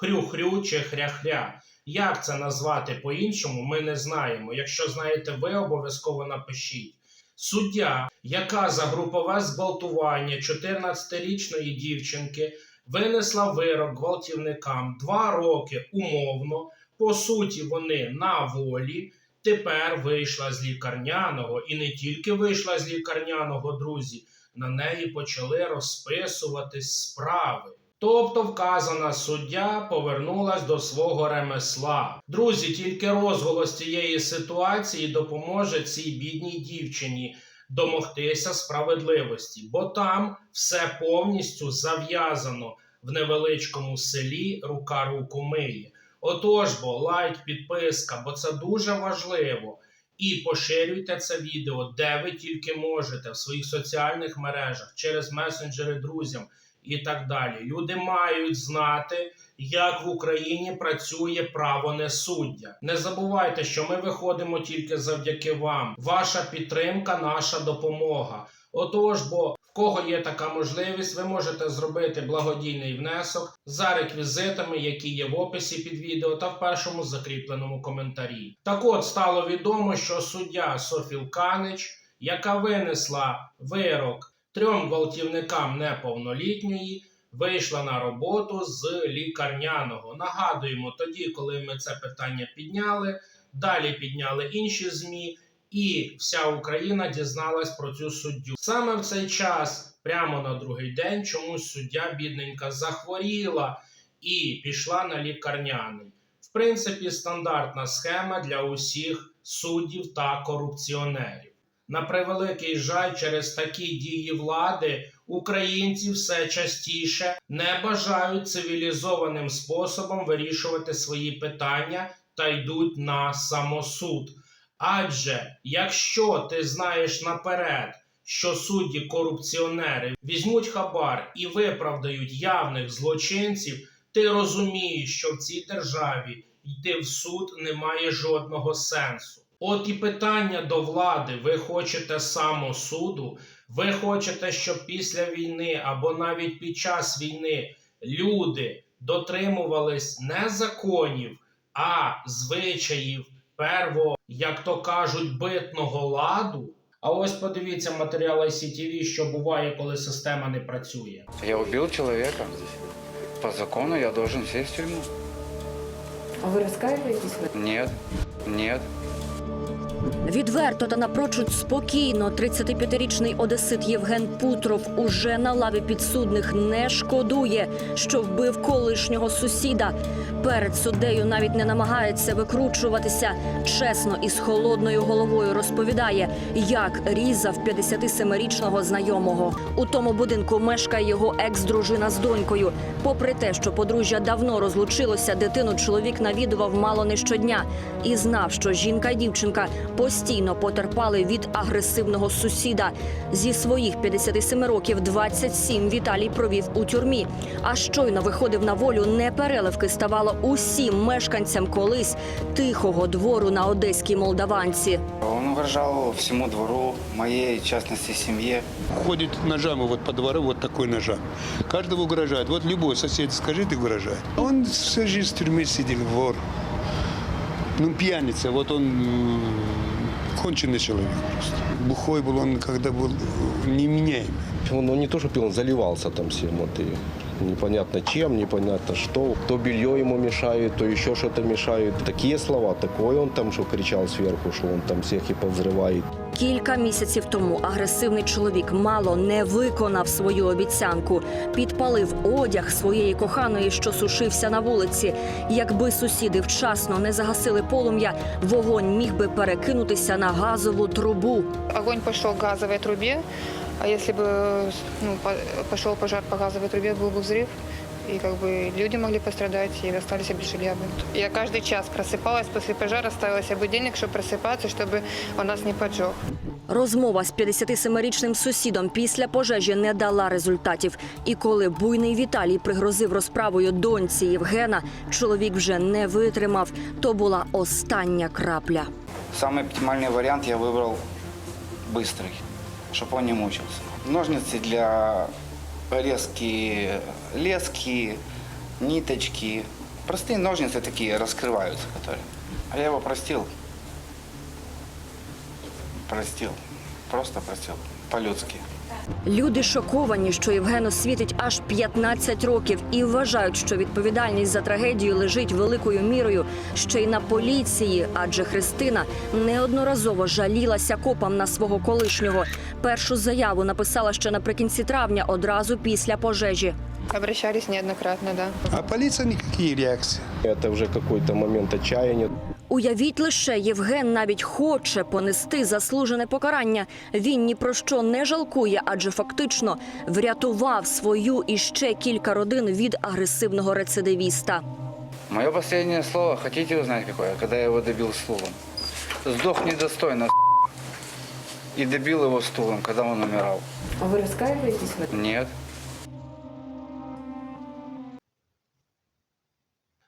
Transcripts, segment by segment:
хрю-хрю чи хря-хря. Як це назвати по-іншому, ми не знаємо. Якщо знаєте ви, обов'язково напишіть. Суддя, яка за групове зґвалтування 14-річної дівчинки винесла вирок гвалтівникам 2 роки умовно, по суті, вони на волі. Тепер вийшла з лікарняного і не тільки вийшла з лікарняного, друзі, на неї почали розписуватись справи. Тобто вказана суддя повернулась до свого ремесла. Друзі, тільки розголос цієї ситуації допоможе цій бідній дівчині домогтися справедливості, бо там все повністю зав'язано в невеличкому селі рука руку миє. Отож, бо лайк, підписка, бо це дуже важливо. І поширюйте це відео, де ви тільки можете в своїх соціальних мережах, через месенджери друзям і так далі. Люди мають знати, як в Україні працює право несуддя. Не забувайте, що ми виходимо тільки завдяки вам. Ваша підтримка, наша допомога. Отож, бо в кого є така можливість, ви можете зробити благодійний внесок за реквізитами, які є в описі під відео та в першому закріпленому коментарі. Так от стало відомо, що суддя Софіл Канич, яка винесла вирок трьом гвалтівникам неповнолітньої, вийшла на роботу з лікарняного. Нагадуємо, тоді, коли ми це питання підняли, далі підняли інші ЗМІ, і вся Україна дізналась про цю суддю. Саме в цей час, прямо на другий день, чомусь суддя бідненька захворіла і пішла на лікарняний. В принципі, стандартна схема для усіх суддів та корупціонерів. На превеликий жаль, через такі дії влади українці все частіше не бажають цивілізованим способом вирішувати свої питання та йдуть на самосуд. Адже якщо ти знаєш наперед, що судді корупціонери візьмуть хабар і виправдають явних злочинців, ти розумієш, що в цій державі йти в суд немає жодного сенсу. От і питання до влади: ви хочете самосуду, ви хочете, щоб після війни або навіть під час війни люди дотримувались не законів, а звичаїв перво, як то кажуть, битного ладу. А ось подивіться матеріал ICTV, що буває, коли система не працює. Я убил человека. По закону я должен сесть в тюрьму. А вы раскаиваетесь в этом? Відверто та напрочуд спокійно 35-річний одесит Євген Путров уже на лаві підсудних не шкодує, що вбив колишнього сусіда. Перед суддею навіть не намагається викручуватися. Чесно і з холодною головою розповідає, як різав 57-річного знайомого. У тому будинку мешкає його екс-дружина з донькою. Попри те, що подружжя давно розлучилося, дитину чоловік навідував мало не щодня і знав, що жінка й дівчинка постійно потерпали від агресивного сусіда. Зі своїх 57 років 27 Віталій провів у тюрмі. А щойно виходив на волю, непереливки ставало усім мешканцям колись тихого двору на одеській молдаванці. Он угрожал всему двору, моей, в частности, семье. ходит ножами вот по двору, вот такой ножа. Каждого угрожает. Вот любой сосед скажет и угрожает. Он всю жизнь в тюрьме сидел, вор Ну, пьяница, вот он м, конченый человек просто. Бухой был он, когда был неменяемый. Он ну, не то, что пил, он заливался там всем. Вот, и непонятно чем, непонятно что. То белье ему мешает, то еще что-то мешает. Такие слова, такое он там, что кричал сверху, что он там всех и повзрывает. Кілька місяців тому агресивний чоловік мало не виконав свою обіцянку, підпалив одяг своєї коханої, що сушився на вулиці. Якби сусіди вчасно не загасили полум'я, вогонь міг би перекинутися на газову трубу. Огонь пошел к газовой трубе, а если бы ну, по- пошел пожар по газовой трубе, был бы взрыв, и как бы люди могли пострадать и остались без жилья. бы. Я каждый час просыпалась после пожара, ставила себе будильник, чтобы просыпаться, чтобы он нас не поджег. Розмова з 57-річним сусідом після пожежі не дала результатів. І коли буйний Віталій пригрозив розправою доньці Євгена, чоловік вже не витримав. То була остання крапля. Самый оптимальный вариант я выбрал быстрый, чтобы он не мучился. Ножницы для резки, лески, ниточки, Простые ножницы такие раскрываются, которые. А я его простил. Простил. Просто простил. По-людски. Люди шоковані, що Євгену світить аж 15 років, і вважають, що відповідальність за трагедію лежить великою мірою ще й на поліції, адже Христина неодноразово жалілася копам на свого колишнього. Першу заяву написала ще наприкінці травня, одразу після пожежі. Обращались неоднократно, да. А полиция никакие реакции. Это уже какой-то момент отчаяния. Уявіть лише, Євген навіть хоче понести заслужене покарання. Він ні про що не жалкує, адже фактично врятував свою і ще кілька родин від агресивного рецидивіста. Мое последнее слово, хотите узнать какое? Когда я его добил стулом. Сдох недостойно, и добил его стулом, когда он умирал. А вы раскаиваетесь в этом? Нет.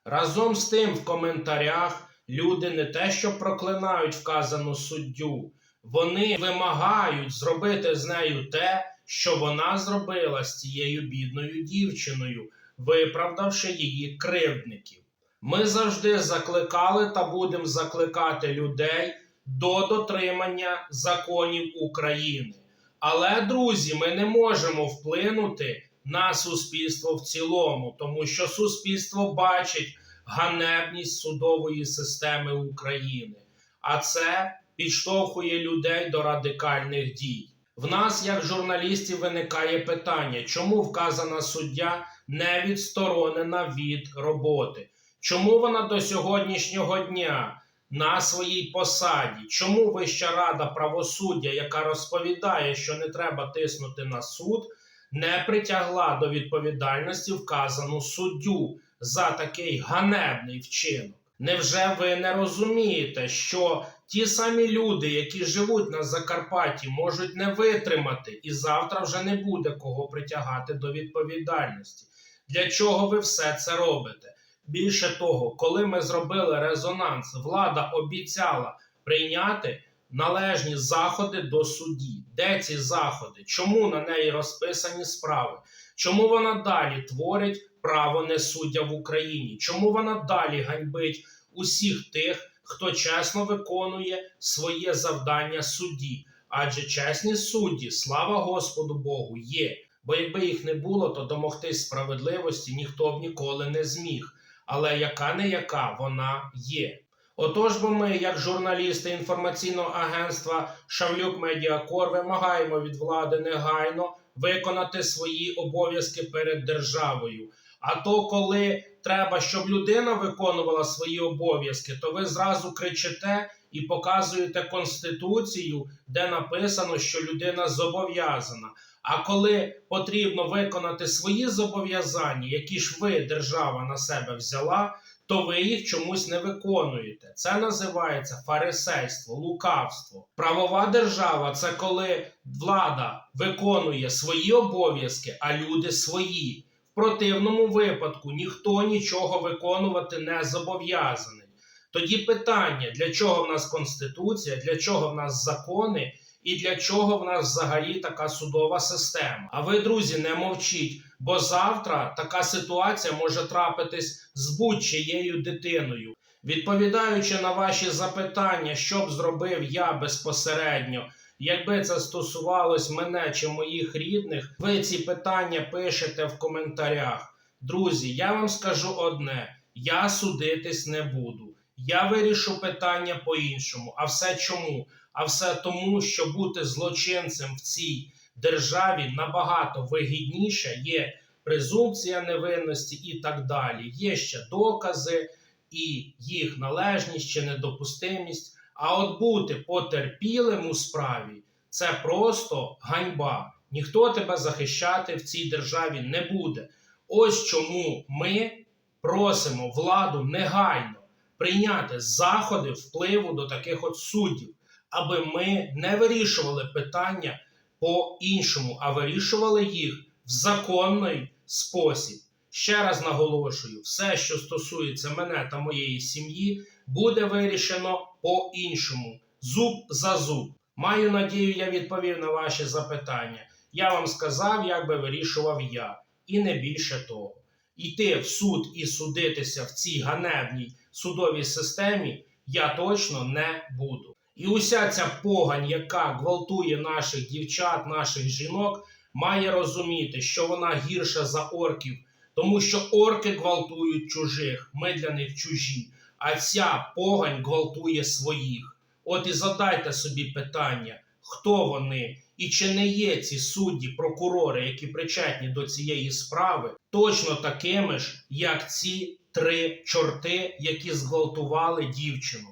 Разом з тим, в коментарях люди не те, що проклинають вказану суддю, вони вимагають зробити з нею те, що вона зробила з цією бідною дівчиною, виправдавши її кривдників. Ми завжди закликали та будемо закликати людей до дотримання законів України. Але, друзі, ми не можемо вплинути на суспільство в цілому, тому що суспільство бачить ганебність судової системи України, а це підштовхує людей до радикальних дій. В нас, як журналістів, виникає питання, чому вказана суддя не відсторонена від роботи? Чому вона до сьогоднішнього дня на своїй посаді? Чому Вища рада правосуддя, яка розповідає, що не треба тиснути на суд, не притягла до відповідальності вказану суддю за такий ганебний вчинок? Невже ви не розумієте, що ті самі люди, які живуть на Закарпатті, можуть не витримати, і завтра вже не буде кого притягати до відповідальності? Для чого ви все це робите? Більше того, коли ми зробили резонанс, влада обіцяла прийняти належні заходи до судді. Де ці заходи? Чому на неї розписані справи? Чому вона далі творить право несуддя в Україні? Чому вона далі ганьбить усіх тих, хто чесно виконує своє завдання судді? Адже чесні судді, слава Господу Богу, є. Бо якби їх не було, то домогтись справедливості ніхто б ніколи не зміг. Але яка не яка вона є. Отож, бо ми, як журналісти інформаційного агентства Шавлюк Медіакор, вимагаємо від влади негайно виконати свої обов'язки перед державою. А то, коли треба, щоб людина виконувала свої обов'язки, то ви зразу кричите і показуєте конституцію, де написано, що людина зобов'язана. А коли потрібно виконати свої зобов'язання, які ж ви, держава, на себе взяла, то ви їх чомусь не виконуєте. Це називається фарисейство, лукавство. Правова держава це коли влада виконує свої обов'язки, а люди свої. Противному випадку ніхто нічого виконувати не зобов'язаний. Тоді питання, для чого в нас конституція, для чого в нас закони і для чого в нас взагалі така судова система. А ви, друзі, не мовчіть, бо завтра така ситуація може трапитись з будь-чиєю дитиною. Відповідаючи на ваші запитання, що б зробив я безпосередньо, якби це стосувалось мене чи моїх рідних, ви ці питання пишете в коментарях. Друзі, я вам скажу одне: я судитись не буду. Я вирішу питання по-іншому. А все чому? А все тому, що бути злочинцем в цій державі набагато вигідніше. Є презумпція невинності і так далі. Є ще докази і їх належність чи недопустимість. А от бути потерпілим у справі це просто ганьба. Ніхто тебе захищати в цій державі не буде. Ось чому ми просимо владу негайно прийняти заходи впливу до таких от суддів, аби ми не вирішували питання по-іншому, а вирішували їх в законний спосіб. Ще раз наголошую: все, що стосується мене та моєї сім'ї, буде вирішено по-іншому, зуб за зуб. Маю надію, я відповів на ваші запитання. Я вам сказав, як би вирішував я, і не більше того. йти в суд і судитися в цій ганебній судовій системі я точно не буду. І уся ця погань, яка гвалтує наших дівчат, наших жінок, має розуміти, що вона гірша за орків, тому що орки гвалтують чужих, ми для них чужі, а ця погань гвалтує своїх. От і задайте собі питання, хто вони, і чи не є ці судді, прокурори, які причетні до цієї справи, точно такими ж, як ці три чорти, які зґвалтували дівчину.